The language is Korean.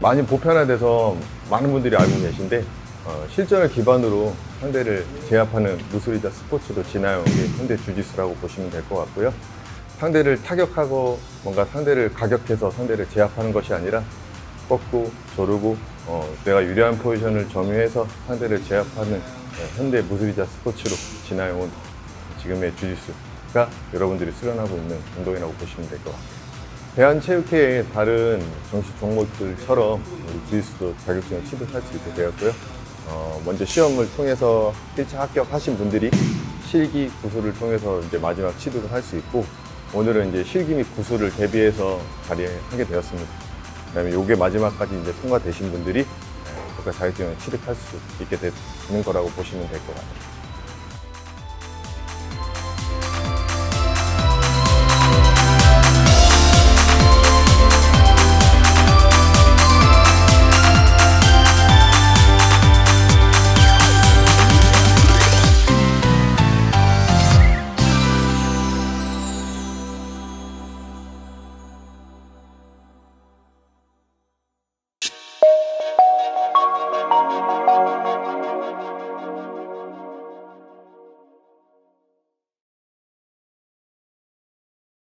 많이 보편화돼서 많은 분들이 알고 계신데 어, 실전을 기반으로 상대를 제압하는 무술이자 스포츠로 진화해온 게 현대 주짓수라고 보시면 될 것 같고요. 상대를 타격하고 뭔가 상대를 가격해서 상대를 제압하는 것이 아니라 꺾고 조르고 어, 내가 유리한 포지션을 점유해서 상대를 제압하는 어, 현대 무술이자 스포츠로 진화해온 지금의 주짓수가 여러분들이 수련하고 있는 운동이라고 보시면 될 것 같아요. 대한체육회의 다른 정식 종목들처럼 우리 주짓수도 자격증을 취득할 수 있게 되었고요. 어, 먼저 시험을 통해서 1차 합격하신 분들이 실기 구술을 통해서 이제 마지막 취득을 할 수 있고 오늘은 이제 실기 및 구술을 대비해서 자리하게 되었습니다. 그다음에 요게 마지막까지 이제 통과되신 분들이 에, 국가 자격증을 취득할 수 있게 되는 거라고 보시면 될 것 같아요.